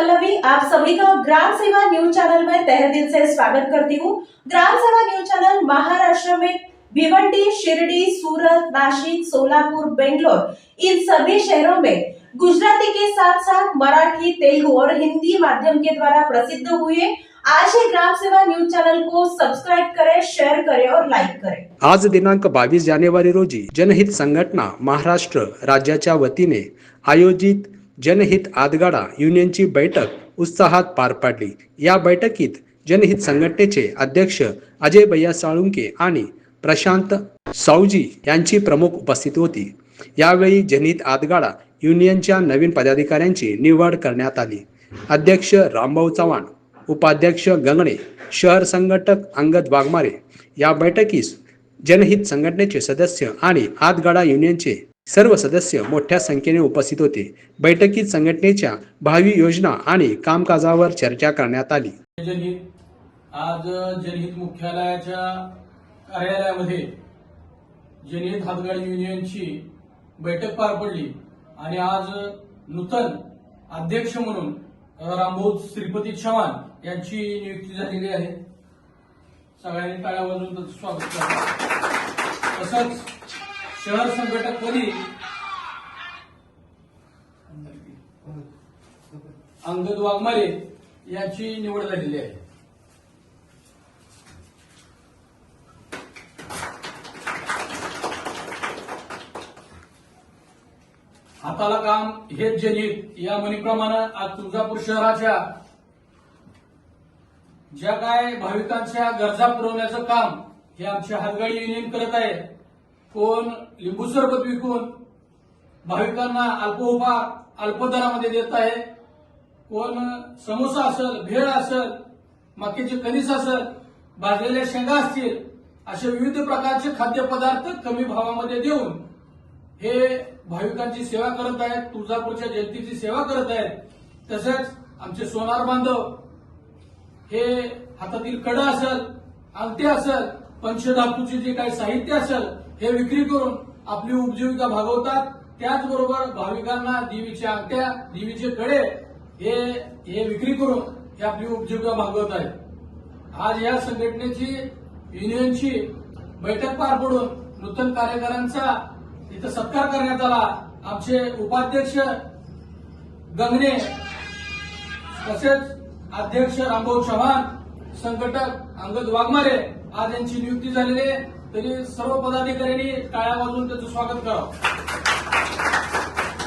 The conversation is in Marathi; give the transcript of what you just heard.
पल्लवी आप सभी का ग्राम सेवा न्यूज चैनल में तहे दिल से स्वागत करती हूँ। ग्राम सेवा न्यूज चैनल महाराष्ट्र में भिवंडी शिरडी सूरत नासिक सोलापुर बेंगलोर इन सभी शहरों में गुजराती के साथ साथ मराठी तेलुगु और हिंदी माध्यम के द्वारा प्रसिद्ध हुए आज ही ग्राम सेवा न्यूज चैनल को सब्सक्राइब करें शेयर करें और लाइक करें। आज दिनांक बावीस जानेवारी रोजी जनहित संघटना महाराष्ट्र राज्याच्या वतीने आयोजित जनहित आदगाडा युनियनची बैठक उत्साहात पार पाडली. या बैठकीत जनहित संघटनेचे अध्यक्ष अजय भैया साळुंके आणि प्रशांत सावजी यांची प्रमुख उपस्थित होती. यावेळी जनहित आदगाडा युनियनच्या नवीन पदाधिकाऱ्यांची निवड करण्यात आली. अध्यक्ष रामभाऊ चव्हाण उपाध्यक्ष गंगणे शहर संघटक अंगद वाघमारे या बैठकीस जनहित संघटनेचे सदस्य आणि आदगाडा युनियनचे सर्व सदस्य मोठ्या संख्येने उपस्थित होते. बैठकीत संघटनेच्या भावी योजना आणि कामकाजावर चर्चा करण्यात आली. जनहित. आज जनहित मुख्यालयाच्या कार्यालयामध्ये जनहित हातगाडी युनियनची बैठक पार पडली आणि आज नूतन अध्यक्ष म्हणून रामभाऊ श्रीपती चव्हाण यांची नियुक्ती झालेली आहे. सगळ्यांनी टाळ्या स्वागत तसंच शहर संघटकपदी अंगद वाघमारे यांची निवड झालेली आहे. हाताला काम हेच जनित या म्हणीप्रमाणे आज तुळजापूर शहराच्या ज्या काय भाविकांच्या गरजा पुरवण्याचं काम हे आमच्या हातगाडी युनियन करत आहे कोण? लिंबू सरबत विकून भाविकांना अल्पोपहार अल्पदरामध्ये देत आहे. कोण समोसा असेल भेळ असेल मक्याचे कणीस असेल भाजलेल्या शेंगा असतील असे विविध प्रकारचे खाद्यपदार्थ कमी भावामध्ये देऊन हे भाविकांची सेवा करत आहेत तुळजापूरच्या जनतेची सेवा करत आहेत. तसेच आमचे सोनार बांधव हे हातातील कडं असेल अंगठी असेल पंचधातूचे जे काही साहित्य असेल हे विक्री करून आपली उपजीविका भागवतात. त्याचबरोबर भाविकांना देवीच्या अंगठ्या देवीचे कडे हे हे विक्री करून हे आपली उपजीविका भागवत आहेत. आज या संघटनेची युनियनची बैठक पार पडून नूतन कार्यकर्त्यांचा इथं सत्कार करण्यात आला. आमचे उपाध्यक्ष गंगणे तसेच अध्यक्ष रामभाऊ चव्हाण संघटक अंगद वाघमारे आज यांची नियुक्ती झालेली आहे. तरी सर्व पदाधिकाऱ्यांनी टाळ्या वाजून त्याचं स्वागत करावं.